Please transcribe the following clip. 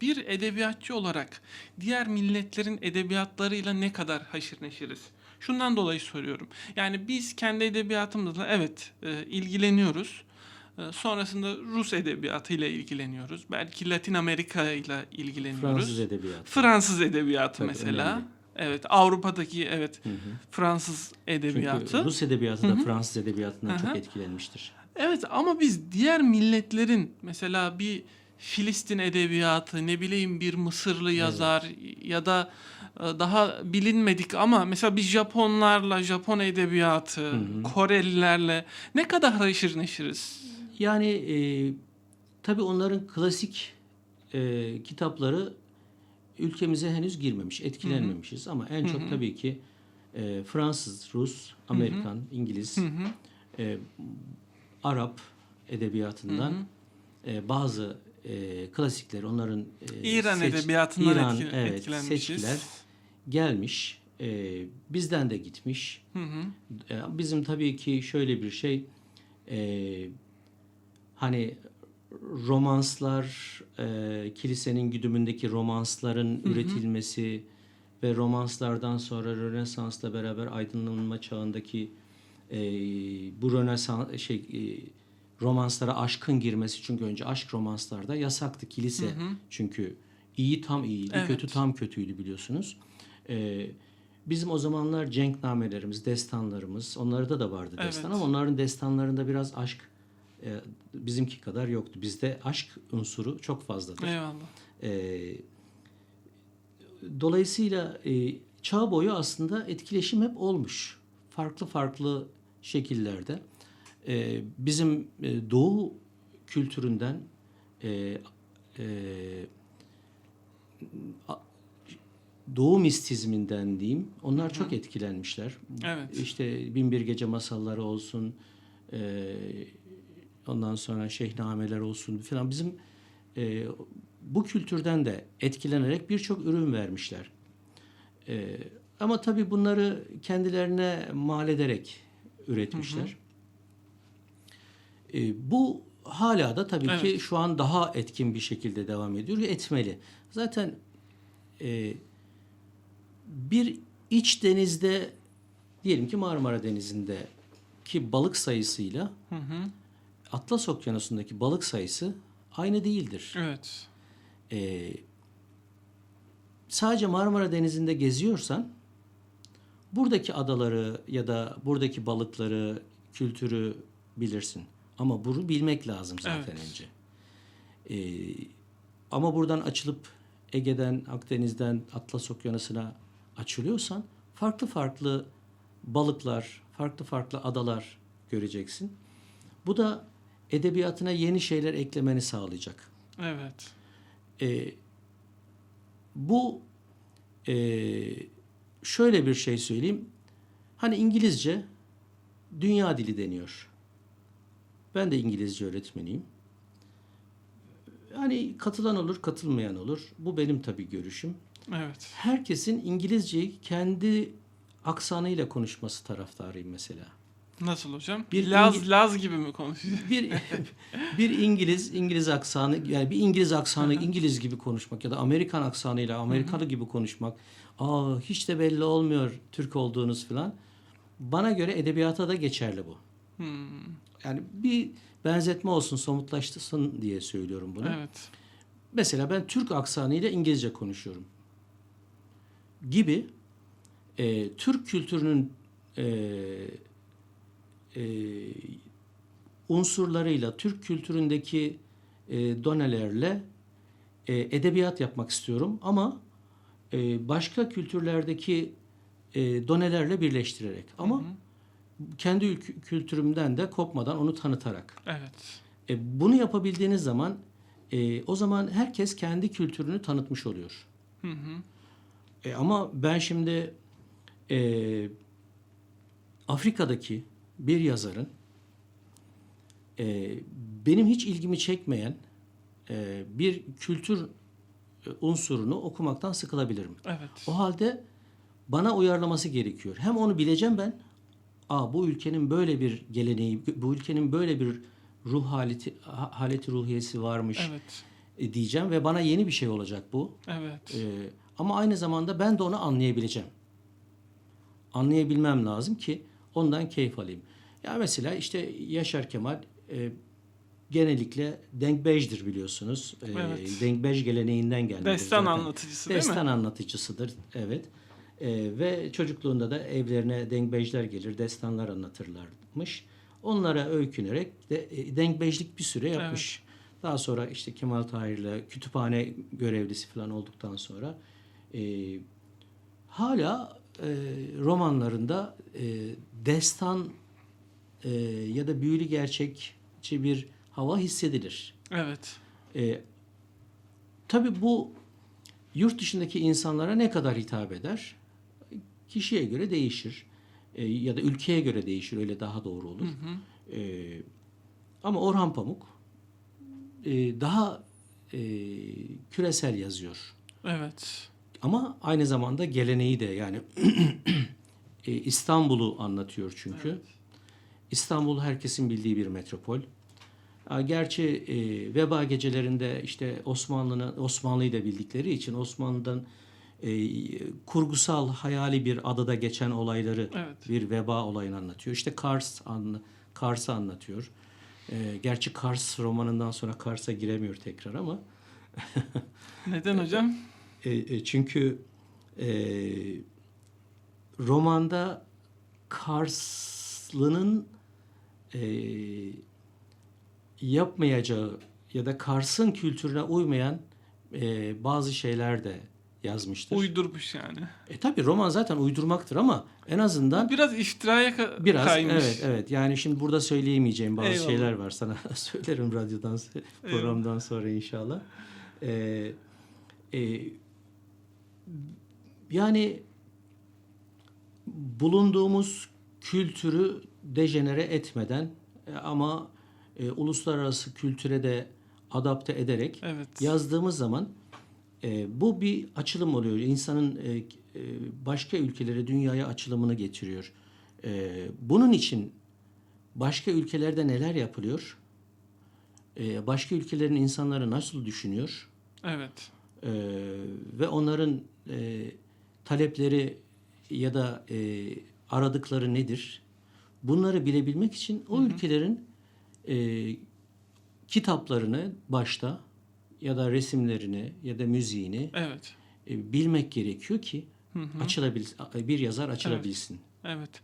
bir edebiyatçı olarak diğer milletlerin edebiyatlarıyla ne kadar haşır neşiriz? Şundan dolayı soruyorum. Yani biz kendi edebiyatımızla evet e, ilgileniyoruz. E, sonrasında Rus edebiyatıyla ilgileniyoruz. Belki Latin Amerika ile ilgileniyoruz. Fransız edebiyatı. Fransız edebiyatı Tabii, mesela. önemli. Evet, Avrupa'daki evet Hı hı. Fransız edebiyatı. Çünkü Rus edebiyatı da Hı hı. Fransız edebiyatından Hı çok hı. etkilenmiştir. Evet ama biz diğer milletlerin mesela bir Filistin edebiyatı, ne bileyim bir Mısırlı yazar ya da e, daha bilinmedik ama mesela bir Japonlarla, Japon edebiyatı, Hı hı. Korelilerle ne kadar haşır neşiriz. Yani e, tabii onların klasik e, kitapları ülkemize henüz girmemiş, etkilenmemişiz ama en çok tabii ki e, Fransız, Rus, Amerikan, İngiliz, Hı hı. e, Arap edebiyatından e, bazı e, klasikler, onların e, İran seç- edebiyatından İran, etki- evet, etkilenmişiz. seçkiler gelmiş, e, bizden de gitmiş. Hı hı. E, Bizim tabii ki şöyle bir şey, e, hani romanslar, e, kilisenin güdümündeki romansların üretilmesi ve romanslardan sonra Rönesans'la beraber aydınlanma çağındaki e, bu Rönesans şey e, romanslara aşkın girmesi çünkü önce aşk romanslarda yasaktı kilise çünkü iyi tam iyiydi Evet. kötü tam kötüydü biliyorsunuz. E, bizim o zamanlar cenknamelerimiz, destanlarımız onlarda da vardı Evet. destan ama onların destanlarında biraz aşk e, bizimki kadar yoktu. Bizde aşk unsuru çok fazladır. Eyvallah. E, dolayısıyla e, çağ boyu aslında etkileşim hep olmuş. Farklı farklı şekillerde. E, bizim e, doğu kültüründen e, e, a- doğu mistizminden diyeyim. Onlar çok etkilenmişler. Evet. İşte Binbir Gece masalları olsun, e, ondan sonra şeyhnameler olsun falan bizim e, bu kültürden de etkilenerek birçok ürün vermişler. E, ama tabii bunları kendilerine mal ederek üretmişler. E, bu hala da tabii ki Evet. şu an daha etkin bir şekilde devam ediyor. Etmeli. Zaten e, bir iç denizde diyelim ki Marmara Denizi'nde ki balık sayısıyla Hı hı. Atlas Okyanusu'ndaki balık sayısı aynı değildir. Evet. Ee, sadece Marmara Denizi'nde geziyorsan buradaki adaları ya da buradaki balıkları, kültürü bilirsin. Ama bunu bilmek lazım zaten Evet. önce. Ee, ama buradan açılıp Ege'den, Akdeniz'den Atlas Okyanusu'na açılıyorsan farklı farklı balıklar, farklı farklı adalar göreceksin. Bu da edebiyatına yeni şeyler eklemeni sağlayacak. Evet. E, bu e, şöyle bir şey söyleyeyim. Hani İngilizce dünya dili deniyor. Ben de İngilizce öğretmeniyim. Hani katılan olur, katılmayan olur. Bu benim tabii görüşüm. Evet. Herkesin İngilizceyi kendi aksanıyla konuşması taraftarıyım mesela. Nasıl hocam? Bir Laz İngi- Laz gibi mi konuşuyor? bir bir İngiliz İngiliz aksanı yani bir İngiliz aksanı İngiliz gibi konuşmak ya da Amerikan aksanıyla Amerikalı gibi konuşmak. Aa hiç de belli olmuyor Türk olduğunuz falan. Bana göre edebiyata da geçerli bu. Hmm, Yani bir benzetme olsun, somutlaştırsın diye söylüyorum bunu. Evet. Mesela ben Türk aksanıyla İngilizce konuşuyorum. Gibi e, Türk kültürünün e, e, unsurlarıyla, Türk kültüründeki e, donelerle e, edebiyat yapmak istiyorum ama e, başka kültürlerdeki e, donelerle birleştirerek ama kendi kültürümden de kopmadan onu tanıtarak. Evet. E, bunu yapabildiğiniz zaman e, o zaman herkes kendi kültürünü tanıtmış oluyor. Hı hı. E, ama ben şimdi e, Afrika'daki bir yazarın e, benim hiç ilgimi çekmeyen e, bir kültür e, unsurunu okumaktan sıkılabilirim. Evet. O halde bana uyarlaması gerekiyor. Hem onu bileceğim ben. Aa bu ülkenin böyle bir geleneği, bu ülkenin böyle bir ruh haleti ha- haleti ruhiyesi varmış. Evet. e, diyeceğim ve bana yeni bir şey olacak bu. Evet. Ee, ama aynı zamanda ben de onu anlayabileceğim. Anlayabilmem lazım ki ondan keyif alayım. Ya mesela işte Yaşar Kemal e, genellikle denkbejdir biliyorsunuz. Ee, Evet. Denkbej geleneğinden gelmiş. Destan anlatıcısı değil mi? Destan anlatıcısıdır. Evet. Ee, ve çocukluğunda da evlerine denkbejler gelir, destanlar anlatırlarmış. Onlara öykünerek de, e, denkbejlik bir süre yapmış. Daha sonra işte Kemal Tahir'le kütüphane görevlisi falan olduktan sonra e, hala e, romanlarında e, destan e, ya da büyülü gerçekçi bir hava hissedilir. Evet. E, tabii bu yurt dışındaki insanlara ne kadar hitap eder? Kişiye göre değişir. E, ya da ülkeye göre değişir. Öyle daha doğru olur. E, ama Orhan Pamuk e, daha e, küresel yazıyor. Evet. Ama aynı zamanda geleneği de yani e, İstanbul'u anlatıyor çünkü. Evet. İstanbul herkesin bildiği bir metropol. Gerçi e, veba gecelerinde işte Osmanlı'nı Osmanlı'yı da bildikleri için Osmanlı'dan e, kurgusal hayali bir adada geçen olayları Evet. bir veba olayını anlatıyor. İşte Kars anla, Kars'ı anlatıyor. E, gerçi Kars romanından sonra Kars'a giremiyor tekrar ama Neden hocam? e, e, çünkü e, romanda Karslı'nın e, yapmayacağı ya da Kars'ın kültürüne uymayan e, bazı şeyler de yazmıştır. Uydurmuş yani. e tabi roman zaten uydurmaktır ama en azından Biraz iftiraya ka- biraz kaymış. evet evet yani şimdi burada söyleyemeyeceğim bazı Eyvallah. şeyler var sana söylerim radyodan programdan sonra inşallah. Ee, e, yani bulunduğumuz kültürü dejenere etmeden e, ama e, uluslararası kültüre de adapte ederek Evet. yazdığımız zaman e, bu bir açılım oluyor. İnsanın e, e, başka ülkelere, dünyaya açılımını getiriyor. E, bunun için başka ülkelerde neler yapılıyor? E, başka ülkelerin insanları nasıl düşünüyor? Evet. E, ve onların e, talepleri ya da e, aradıkları nedir? Bunları bilebilmek için o ülkelerin e, kitaplarını başta ya da resimlerini ya da müziğini Evet. e, bilmek gerekiyor ki Hı hı. açılabil bir yazar açılabilsin. Evet.